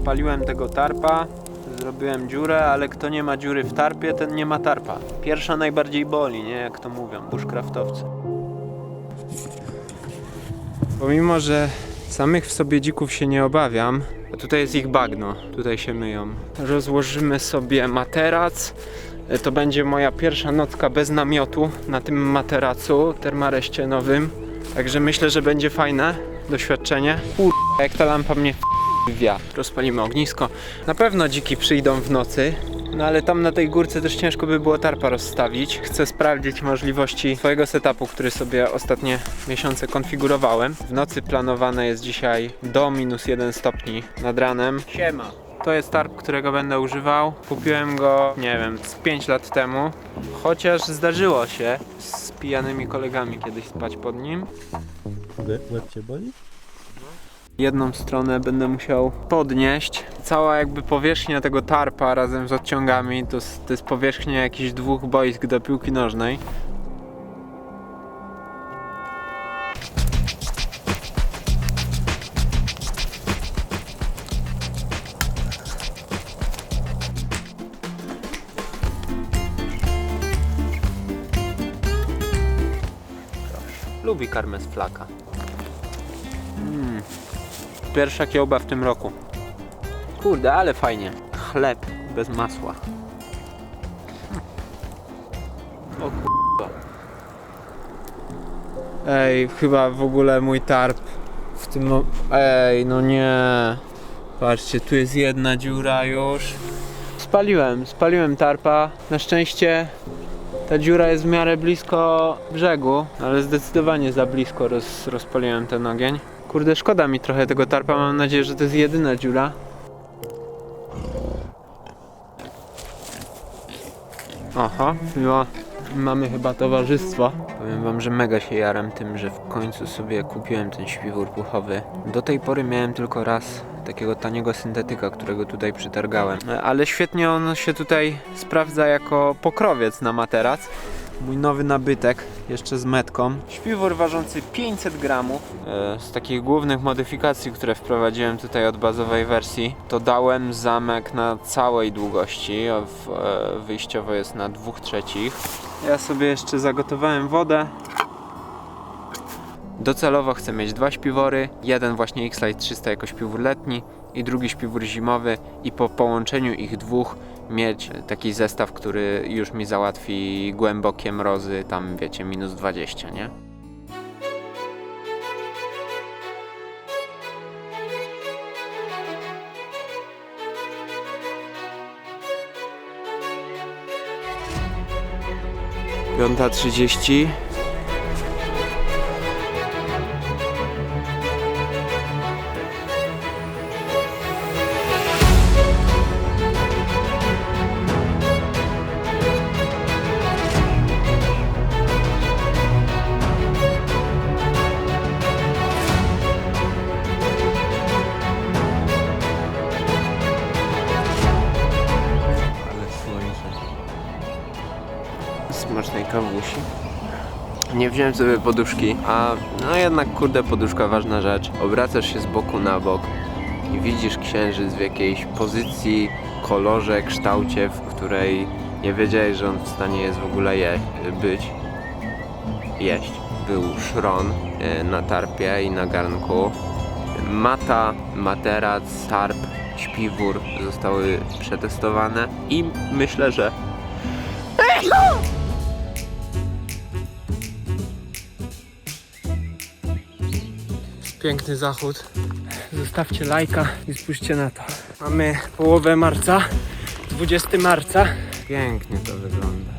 Rozpaliłem tego tarpa, zrobiłem dziurę, ale kto nie ma dziury w tarpie, ten nie ma tarpa. Pierwsza najbardziej boli, nie? Jak to mówią bushcraftowcy. Pomimo, że samych w sobie dzików się nie obawiam, a tutaj jest ich bagno, tutaj się myją. Rozłożymy sobie materac. To będzie moja pierwsza nocka bez namiotu na tym materacu termareście nowym. Także myślę, że będzie fajne doświadczenie. Kur... jak ta lampa mnie wiatr. Rozpalimy ognisko. Na pewno dziki przyjdą w nocy. No ale tam na tej górce też ciężko by było tarpa rozstawić. Chcę sprawdzić możliwości swojego setupu, który sobie ostatnie miesiące konfigurowałem. W nocy planowane jest dzisiaj do minus 1 stopni nad ranem. Siema. To jest tarp, którego będę używał. Kupiłem go, nie wiem, z 5 lat temu. Chociaż zdarzyło się z pijanymi kolegami kiedyś spać pod nim. Łeb cię boli? Jedną stronę będę musiał podnieść. Cała jakby powierzchnia tego tarpa razem z odciągami to, to jest powierzchnia jakichś dwóch boisk do piłki nożnej. Lubi karmę z flaka. Pierwsza kiełba w tym roku. Kurde, ale fajnie. Chleb bez masła. O kurwa. Ej, chyba w ogóle mój tarp w tym Ej, no nie. Patrzcie, tu jest jedna dziura już. Spaliłem, spaliłem tarpa. Na szczęście ta dziura jest w miarę blisko brzegu, ale zdecydowanie za blisko roz, rozpaliłem ten ogień. Kurde, szkoda mi trochę tego tarpa, mam nadzieję, że to jest jedyna dziura. Oho, miło. Mamy chyba towarzystwo. Powiem wam, że mega się jaram tym, że w końcu sobie kupiłem ten śpiwór puchowy. Do tej pory miałem tylko raz takiego taniego syntetyka, którego tutaj przytargałem. Ale świetnie on się tutaj sprawdza jako pokrowiec na materac. Mój nowy nabytek, jeszcze z metką. Śpiwór ważący 500 gramów. E, Z takich głównych modyfikacji, które wprowadziłem tutaj od bazowej wersji, to dałem zamek na całej długości. e, Wyjściowo jest na 2 trzecich. Ja sobie jeszcze zagotowałem wodę. Docelowo chcę mieć dwa śpiwory, jeden właśnie X-Lite 300 jako śpiwór letni i drugi śpiwór zimowy i po połączeniu ich dwóch mieć taki zestaw, który już mi załatwi głębokie mrozy, tam wiecie, minus 20, nie? Piąta trzydzieści. Smacznej kawusi. Nie wziąłem sobie poduszki, a no jednak kurde poduszka ważna rzecz. Obracasz się z boku na bok i widzisz księżyc w jakiejś pozycji, kolorze, kształcie, w której nie wiedziałeś, że on w stanie jest w ogóle je, być. Jeść. Był szron e, na tarpie i na garnku. Mata, materac, tarp, śpiwór zostały przetestowane i myślę, że Piękny zachód. Zostawcie lajka i spójrzcie na to. Mamy połowę marca, 20 marca. Pięknie to wygląda.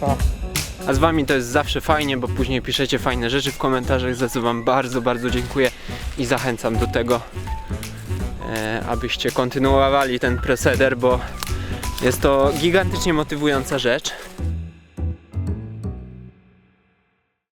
Pa. A z wami to jest zawsze fajnie, bo później piszecie fajne rzeczy w komentarzach, za co wam bardzo, bardzo dziękuję i zachęcam do tego, e, abyście kontynuowali ten proceder, bo jest to gigantycznie motywująca rzecz.